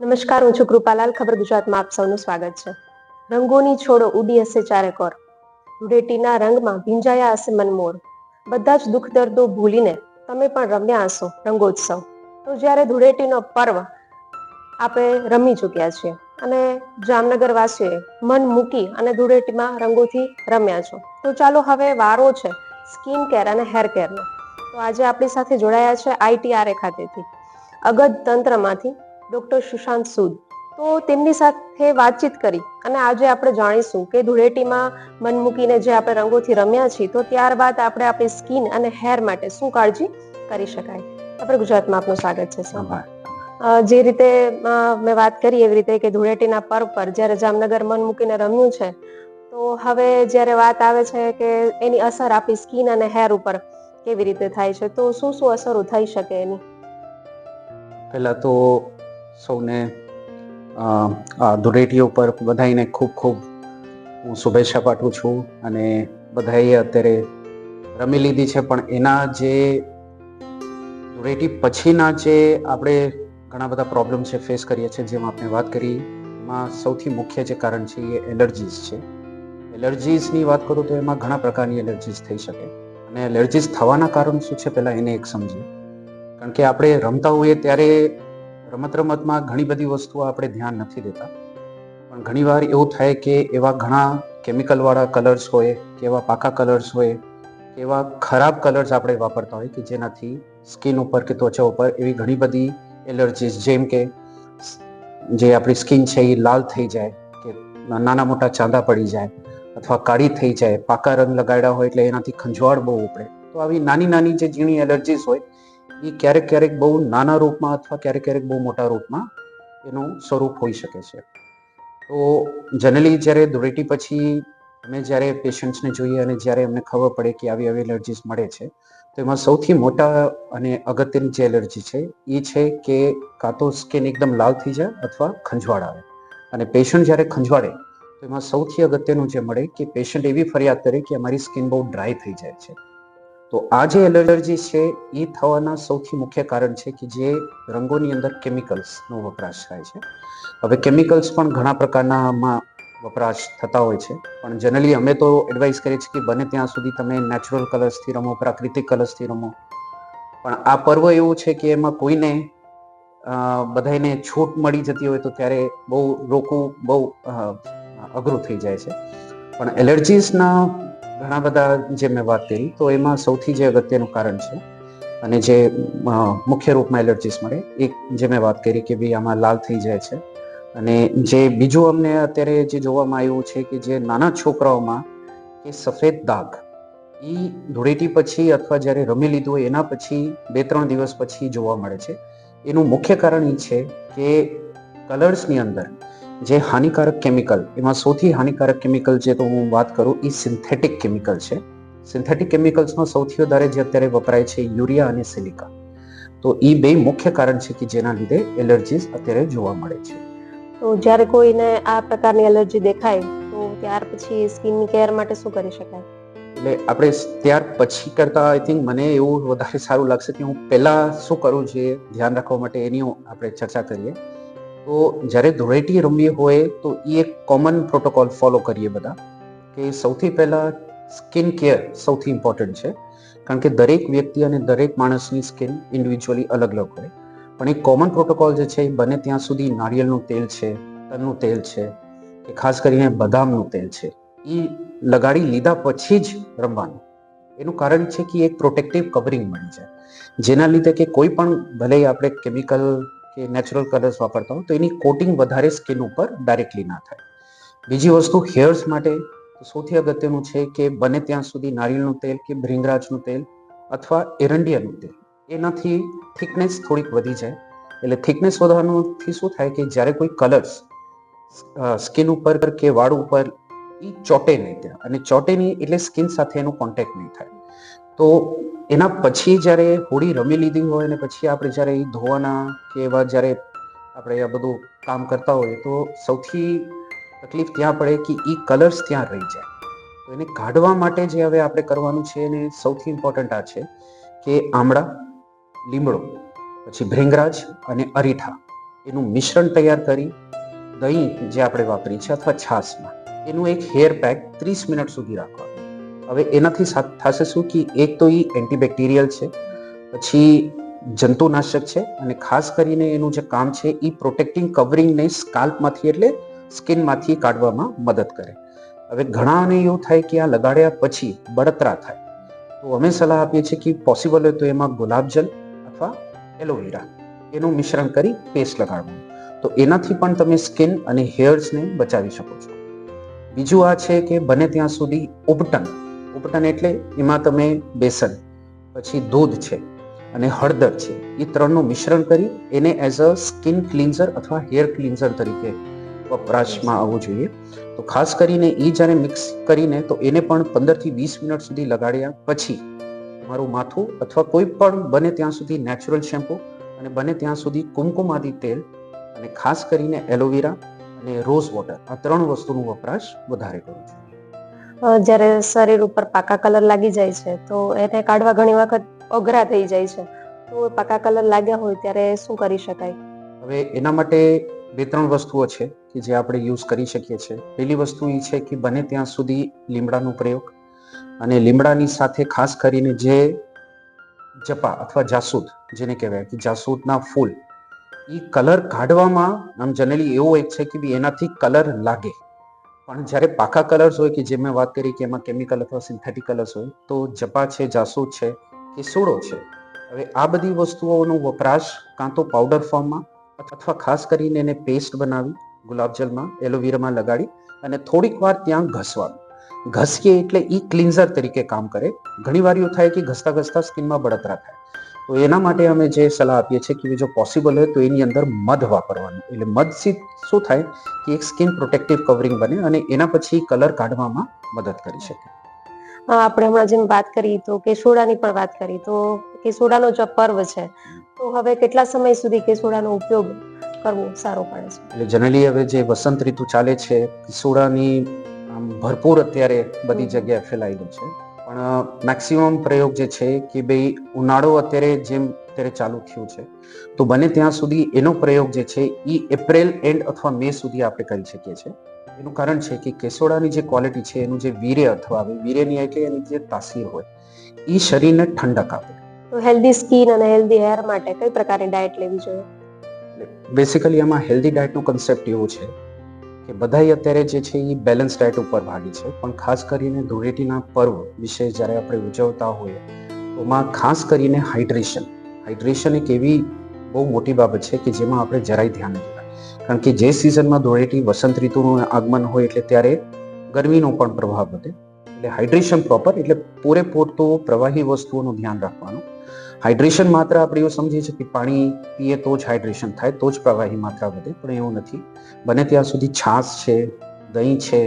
નમસ્કાર, હું છું કૃપાલાલ. ખબર ગુજરાતમાં આપ સૌનું સ્વાગત છે. રંગોની છોડો ઉડી હશે ચારે કોર. ધૂળેટીના રંગમાં ભીંજાયા હશે મનમોર. બધા જ દુઃખ દર્દો ભૂલીને તમે પણ રમ્યા હશો રંગોત્સવ. તો જ્યારે ધૂળેટીનો પર્વ આપણે રમી ચૂક્યા છીએ અને જામનગર વાસીઓએ મન મૂકી અને ધૂળેટીમાં રંગોથી રમ્યા છો, તો ચાલો હવે વારો છે સ્કિન કેર અને હેર કેરનો. તો આજે આપણી સાથે જોડાયા છે આઈટીઆરએ ખાતેથી અગધ તંત્રમાંથી ડોક્ટર સુશાંત સૂદ. તો તેમની સાથે વાતચીત કરી અને આજે આપણે જાણીશું કે ધૂળેટીમાં મન મૂકીને જે આપણે રંગોથી રમ્યા છીએ તો ત્યારબાદ આપણે આપણી સ્કિન અને હેર માટે શું કાળજી કરી શકાય? આપણે ગુજરાતમાં આપનું સ્વાગત છે સર જે રીતે મેં વાત કરી એવી રીતે કે ધૂળેટીના પર્વ પર જ્યારે જામનગર મન મૂકીને રમ્યું છે તો હવે જ્યારે વાત આવે છે કે એની અસર આપણી સ્કિન અને હેર ઉપર કેવી રીતે થાય છે તો શું શું અસરો થઈ શકે એની? પહેલા તો સૌને આ ધૂળેટી ઉપર બધાઈને ખૂબ ખૂબ હું શુભેચ્છા પાઠવું છું અને બધાએ અત્યારે રમી લીધી છે. પણ એના જે ધૂળેટી પછીના જે આપણે ઘણા બધા પ્રોબ્લેમ છે ફેસ કરીએ છીએ જેમ આપણે વાત કરી, એમાં સૌથી મુખ્ય જે કારણ છે એ એલર્જીસ છે. એલર્જીસની વાત કરું તો એમાં ઘણા પ્રકારની એલર્જીસ થઈ શકે. અને એલર્જીસ થવાના કારણ શું છે પહેલાં એને એક સમજીએ. કારણ કે આપણે રમતા હોઈએ ત્યારે રમત રમતમાં ઘણી બધી વસ્તુઓ આપણે ધ્યાન નથી દેતા. પણ ઘણીવાર એવું થાય કે એવા ઘણા કેમિકલવાળા કલર્સ હોય, કે એવા પાકા કલર્સ હોય એવા ખરાબ કલર્સ આપણે વાપરતા હોય કે જેનાથી સ્કિન ઉપર કે ત્વચા ઉપર એવી ઘણી બધી એલર્જીસ જેમ કે જે આપણી સ્કિન છે એ લાલ થઈ જાય, કે નાના મોટા ચાંદા પડી જાય, અથવા કાળી થઈ જાય, પાકા રંગ લગાડ્યા હોય એટલે એનાથી ખંજવાળ બહુ ઉપડે. તો આવી નાની નાની જે ઝીણી એલર્જીસ હોય એ ક્યારેક ક્યારેક બહુ નાના રૂપમાં અથવા ક્યારેક ક્યારેક બહુ મોટા રૂપમાં એનું સ્વરૂપ હોઈ શકે છે. તો જનરલી જ્યારે ધૂળેટી પછી અમે જ્યારે પેશન્ટ્સને જોઈએ અને જ્યારે અમને ખબર પડે કે આવી આવી એલર્જીસ મળે છે, તો એમાં સૌથી મોટા અને અગત્યની જે એલર્જી છે એ છે કે કાં તો સ્કિન એકદમ લાલ થઈ જાય અથવા ખંજવાળ આવે. અને પેશન્ટ જ્યારે ખંજવાળે, તો એમાં સૌથી અગત્યનું જે મળે કે પેશન્ટ એવી ફરિયાદ કરે કે અમારી સ્કિન બહુ ડ્રાય થઈ જાય છે. તો આ જે એલર્જી છે, એ થવાના સૌથી મુખ્ય કારણ છે કે જે રંગોની અંદર કેમિકલ્સનો વપરાશ થાય છે. હવે કેમિકલ્સ પણ ઘણા પ્રકારનામાં વપરાશ થતા હોય છે. પણ જનરલી અમે તો એડવાઇસ કરીએ છીએ કે બને ત્યાં સુધી તમે નેચરલ કલર્સથી રમો, પ્રાકૃતિક કલર્સથી રમો. પણ આ પર્વ એવું છે કે એમાં કોઈને બધાને છૂટ મળી જતી હોય તો ત્યારે બહુ રોકવું બહુ અઘરું થઈ જાય છે. પણ એલર્જીસના ઘણા બધા જે મેં વાત કરી, તો એમાં સૌથી જે અગત્યનું કારણ છે અને જે મુખ્ય રૂપમાં એલર્જીસ મળે એક જે મેં વાત કરી કે ભાઈ આમાં લાલ થઈ જાય છે. અને જે બીજું અમને અત્યારે જે જોવામાં આવ્યું છે કે જે નાના છોકરાઓમાં કે સફેદ દાગ એ ધૂળેટી પછી અથવા જ્યારે રમી લીધું હોય, એના પછી બે ત્રણ દિવસ પછી જોવા મળે છે. એનું મુખ્ય કારણ એ છે કે કલર્સની અંદર જે હાનિકારક કેમિકલ એમાં સૌથી હાનિકારક કેમિકલ જે તો હું વાત કરું એ સિન્થેટિક કેમિકલ છે. સિન્થેટિક કેમિકલ્સનો સૌથી વધારે જે અત્યારે વપરાય છે યુરિયા અને સિલિકા. તો એ બે મુખ્ય કારણ છે કે જેના લીધે એલર્જીસ અત્યારે જોવા મળે છે. તો જ્યારે કોઈને આ પ્રકારની એલર્જી દેખાય તો ત્યાર પછી સ્કિનની કેર માટે શું કરી શકાય? એટલે આપણે ત્યાર પછી કરતા આઈ થિંક મને એવું વધારે સારું લાગશે કે હું પહેલા શું કરું છે ધ્યાન રાખવા માટે એની આપણે ચર્ચા કરીએ. તો જ્યારે ધૂળેટી રમવી હોય તો એ એક કોમન પ્રોટોકોલ ફોલો કરીએ બધા કે સૌથી પહેલાં સ્કિન કેર સૌથી ઇમ્પોર્ટન્ટ છે. કારણ કે દરેક વ્યક્તિ અને દરેક માણસની સ્કિન ઇન્ડિવિજ્યુઅલી અલગ અલગ હોય. પણ એક કોમન પ્રોટોકોલ જે છે એ બને ત્યાં સુધી નારિયેળનું તેલ છે, તલનું તેલ છે કે ખાસ કરીને બદામનું તેલ છે. એ લગાડી લીધા પછી જ રમવાનું. એનું કારણ છે કે એક પ્રોટેક્ટિવ કવરિંગ બની જાય. જેના લીધે કે કોઈ પણ ભલે આપણે કેમિકલ કે નેચરલ કલર્સ વાપરતા હોય તો એની કોટિંગ વધારે સ્કિન ઉપર ડાયરેક્ટલી ના થાય. બીજી વસ્તુ હેર્સ માટે સૌથી અગત્યનું છે કે બને ત્યાં સુધી નારિયેળનું તેલ કે ભ્રિંગરાજનું તેલ અથવા એરંડિયાનું તેલ, એનાથી થિકનેસ થોડીક વધી જાય. એટલે થિકનેસ વધવાનુંથી શું થાય કે જ્યારે કોઈ કલર્સ સ્કિન ઉપર કે વાળ ઉપર એ ચોટે નહીં ત્યાં. અને ચોટે નહીં એટલે સ્કિન સાથે એનું કોન્ટેક્ટ નહીં થાય. તો એના પછી જ્યારે હોળી રમી લીધી હોય અને પછી આપણે જ્યારે એ ધોવાના કે એવા જ્યારે આપણે આ બધું કામ કરતા હોઈએ, તો સૌથી તકલીફ ત્યાં પડે કે એ કલર્સ ત્યાં રહી જાય. તો એને કાઢવા માટે જે હવે આપણે કરવાનું છે એને સૌથી ઇમ્પોર્ટન્ટ આ છે કે આમળા, લીમડો, પછી ભૃંગરાજ અને અરીઠા એનું મિશ્રણ તૈયાર કરી દહીં જે આપણે વાપરી છે અથવા છાશમાં, એનું એક હેર પેક ત્રીસ મિનિટ સુધી રાખવાનું. હવે એનાથી થશે શું કે એક તો એ એન્ટીબેક્ટેરિયલ છે, પછી જંતુનાશક છે અને ખાસ કરીને એનું જે કામ છે એ પ્રોટેક્ટિંગ કવરિંગને સ્કાલ્પમાંથી એટલે સ્કિનમાંથી કાઢવામાં મદદ કરે. હવે ઘણાને એવું થાય કે આ લગાડ્યા પછી બળતરા થાય. તો અમે સલાહ આપીએ છીએ કે પોસિબલ હોય તો એમાં ગુલાબજલ અથવા એલોવેરા એનું મિશ્રણ કરી પેસ્ટ લગાડવું. તો એનાથી પણ તમે સ્કિન અને હેર્સને બચાવી શકો છો. બીજું આ છે કે બને ત્યાં સુધી ઉપટન ઉપટન એટલે એમાં તમે બેસન પછી દૂધ છે અને હળદર છે. એ ત્રણનું મિશ્રણ કરી એને એઝ અ સ્કિન ક્લિન્ઝર અથવા હેર ક્લિન્ઝર તરીકે વપરાશમાં આવવું જોઈએ. તો ખાસ કરીને એ જ્યારે મિક્સ કરીને તો એને પણ પંદરથી વીસ મિનિટ સુધી લગાડ્યા પછી તમારું માથું અથવા કોઈ પણ બને ત્યાં સુધી નેચરલ શેમ્પૂ અને બને ત્યાં સુધી કુમકુમ આદિ તેલ અને ખાસ કરીને એલોવેરા અને રોઝ વોટર આ ત્રણ વસ્તુનો વપરાશ વધારે કરું અ, જ્યારે શરીર ઉપર પાકા કલર લાગી જાય છે, તો એને કાઢવા ઘણી વખત અઘરા થઈ જાય છે. તો પાકા કલર લાગ્યા હોય ત્યારે શું કરી શકાય? હવે એના માટે બે ત્રણ વસ્તુઓ છે કે જે આપણે યુઝ કરી શકીએ છીએ. પહેલી વસ્તુ એ છે કે બને ત્યાં સુધી લીમડાનો પ્રયોગ અને લીમડાની સાથે ખાસ કરીને જે જપા અથવા જાસૂદ જેને કહેવાય કે જાસૂદના ફૂલ એ કલર કાઢવામાં, આમ જનરલી એવો એક છે કે એનાથી કલર લાગે. પણ જ્યારે પાકા કલર્સ હોય કે જે મેં વાત કરી કે એમાં કેમિકલ અથવા સિન્થેટિક કલર્સ હોય, તો જપા છે, જાસૂદ છે કે સોડો છે. હવે આ બધી વસ્તુઓનો વપરાશ કાં તો પાવડર ફોર્મમાં અથવા ખાસ કરીને એને પેસ્ટ બનાવી ગુલાબજલમાં એલોવેરામાં લગાડી અને થોડીક વાર ત્યાં ઘસવાનું. ઘસીએ એટલે ઈ ક્લિન્ઝર તરીકે કામ કરે. ઘણી વાર એવું થાય કે ઘસતા ઘસતા સ્કિનમાં બળતરા થાય. તો એના માટે અમે જે સલાહ આપીએ છીએ કે જો પોસિબલ હોય તો એની અંદર મધ વાપરવાનું. એટલે મધથી શું થાય કે એક સ્કિન પ્રોટેક્ટિવ કવરિંગ બને અને એના પછી કલર કાઢવામાં મદદ કરી શકે. આપણે હમણાં જેમ વાત કરી તો કેસોડાની પણ વાત કરી તો કેસોડાનો જો પર્વ છે. તો હવે કેટલા સમય સુધી કેસોડાનો ઉપયોગ કરવો સારો પડે છે? એટલે જનરલી હવે જે વસંત ઋતુ ચાલે છે સોડાની આમ ભરપૂર અત્યારે બધી જગ્યાએ ફેલાયેલું છે. પણ મેક્સિમમ પ્રયોગ જે છે કે ભાઈ ઉનાળો અત્યારે જેમ અત્યારે ચાલુ થયું છે તો બને ત્યાં સુધી એનો પ્રયોગ જે છે એ એપ્રિલ એન્ડ અથવા મે સુધી આપણે કરી શકીએ છીએ. એનું કારણ છે કે કેસોડાની જે ક્વોલિટી છે એનું જે વીર્ય અથવા વીર્યની એટલે એની જે તાસીર હોય એ શરીરને ઠંડક આપે. તો હેલ્ધી સ્કિન અને હેલ્ધી હેર માટે કઈ પ્રકારની ડાયટ લેવી જોઈએ? બેસિકલી આમાં હેલ્ધી ડાયટનો કન્સેપ્ટ એવો છે કે બધાય અત્યારે જે છે એ બેલેન્સ ડાયટ ઉપર ભાગી છે. પણ ખાસ કરીને ધૂળેટીના પર્વ વિશે જ્યારે આપણે ઉજવતા હોઈએ, એમાં ખાસ કરીને હાઇડ્રેશન હાઇડ્રેશન એક એવી બહુ મોટી બાબત છે કે જેમાં આપણે જરાય ધ્યાન નથી કારણ કે જે સિઝનમાં ધૂળેટી વસંત ઋતુનું આગમન હોય એટલે ત્યારે ગરમીનો પણ પ્રભાવ વધે. એટલે હાઇડ્રેશન પ્રોપર એટલે પૂરેપૂરતું પ્રવાહી વસ્તુઓનું ધ્યાન રાખવાનું. હાઇડ્રેશન માત્ર આપણે એવું સમજીએ છીએ કે પાણી પીએ તો જ હાઇડ્રેશન થાય, તો જ પ્રવાહી માત્રા વધે, પણ એવું નથી. બને ત્યાં સુધી છાશ છે, દહીં છે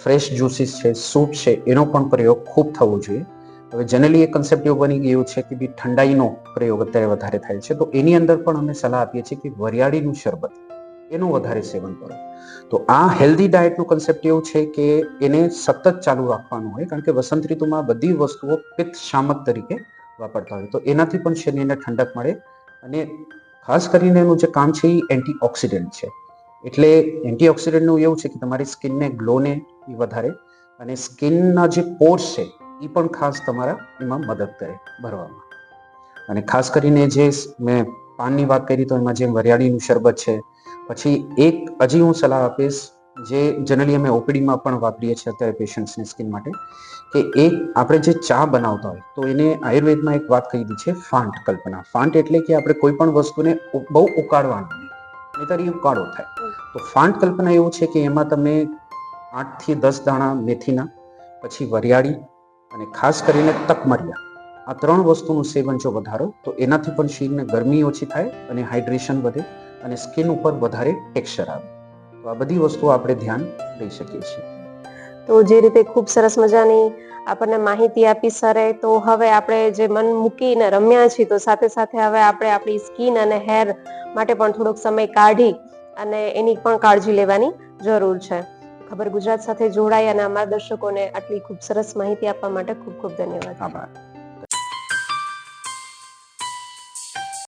ફ્રેશ જ્યુસીસ છે સૂપ છે, એનો પણ પ્રયોગ ખૂબ થવો જોઈએ. હવે જનરલી એ કન્સેપ્ટ એવો બની ગયો છે કે બી ઠંડાઈનો પ્રયોગ અત્યારે વધારે થાય છે. તો એની અંદર પણ અમે સલાહ આપીએ છીએ કે વરિયાળીનું શરબત, એનું વધારે સેવન કરો. તો આ હેલ્ધી ડાયટનું કન્સેપ્ટ એવું છે કે એને સતત ચાલુ રાખવાનું હોય, કારણ કે વસંત ઋતુમાં બધી વસ્તુઓ પિત્ત શામક તરીકે વાપરતા હોય. તો એનાથી પણ શરીરને ઠંડક મળે અને ખાસ કરીને એનું જે કામ છે એ એન્ટીઓક્સિડન્ટ છે. એટલે એન્ટીઓક્સિડન્ટનું એવું છે કે તમારી સ્કિનને ગ્લોને એ વધારે અને સ્કિનના જે પોર્સ છે એ પણ ખાસ તમારા એમાં મદદ કરે ભરવામાં. અને ખાસ કરીને જે મેં પાનની વાત કરી તો એમાં જેમ વરિયાળીનું શરબત છે, પછી એક, હજી હું સલાહ આપીશ જે જનરલી અમે ઓપીડીમાં પણ વાપરીએ છીએ અત્યારે પેશન્ટ્સની સ્કિન માટે, કે એક આપણે જે ચા બનાવતા હોય, તો એને આયુર્વેદમાં એક વાત કહી દી છે, ફાંટ કલ્પના. ફાંટ એટલે કે આપણે કોઈ પણ વસ્તુને બહુ ઉકાળવાનું નહીતર એ ઉકાળો થાય. તો ફાંટ કલ્પના એવું છે કે એમાં તમે આઠથી દસ દાણા મેથીના, પછી વરિયાળી અને ખાસ કરીને તકમરિયા, આ ત્રણ વસ્તુનું સેવન જો વધારો, તો એનાથી પણ શરીરને ગરમી ઓછી થાય અને હાઇડ્રેશન વધે અને સ્કિન ઉપર વધારે ટેક્સચર આવે. તો આ બધી વસ્તુઓ આપણે ધ્યાન લઈ શકીએ છીએ. તો જે રીતે ખૂબ સરસ મજાની આપણને માહિતી આપી સરે તો હવે આપણે જે મન મૂકીને રમ્યા છીએ તો સાથે સાથે હવે આપણે આપણી સ્કિન અને હેર માટે પણ થોડોક સમય કાઢી અને એની પણ કાળજી લેવાની જરૂર છે. ખબર ગુજરાત સાથે જોડાઈ અને અમારા દર્શકોને આટલી ખૂબ સરસ માહિતી આપવા માટે ખૂબ ખૂબ ધન્યવાદ. આભાર.